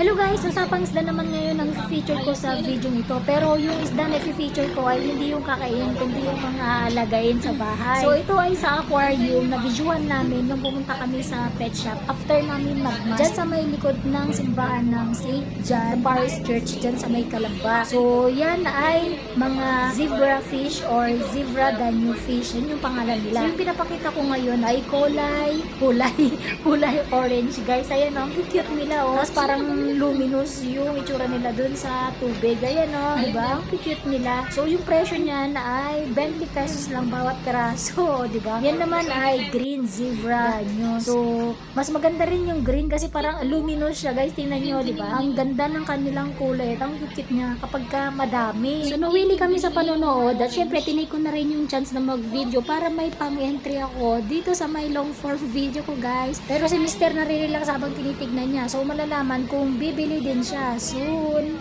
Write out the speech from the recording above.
Hello guys, usapang isda naman ngayon ang feature ko sa video ito. Pero yung isda na feature ko ay hindi yung kakain, kundi yung mga alagayin sa bahay. So ito ay sa aquarium na visual namin nung pumunta kami sa pet shop after namin magmas. Diyan sa may likod ng simbahan ng St. John Paris Church, diyan sa may Kalamba. So yan ay mga zebra fish or zebra danio fish. Yan yung pangalan nila. So yung pinapakita ko ngayon ay kulay, kulay, kulay orange guys. Ayan oh, ang cute nila oh. Tapos parang luminous yung itsura nila dun sa tubig. Ayan oh, di ba? Ang cute nila. So yung presyo niyan ay 20 pesos lang bawat peraso, di ba? Yan naman ay green zebra danio. So mas maganda rin yung green kasi parang luminous siya guys. Tingnan nyo, di ba? Ang ganda ng kanilang kulay. Ang cute niya kapag ka madami. So nawili kami sa panonood at syempre tinay ko na rin yung chance na mag-video para may pang-entry ako dito sa may long form video ko guys. Pero si Mr. narirelax habang tinitignan niya. So malalaman kung bibili din siya soon.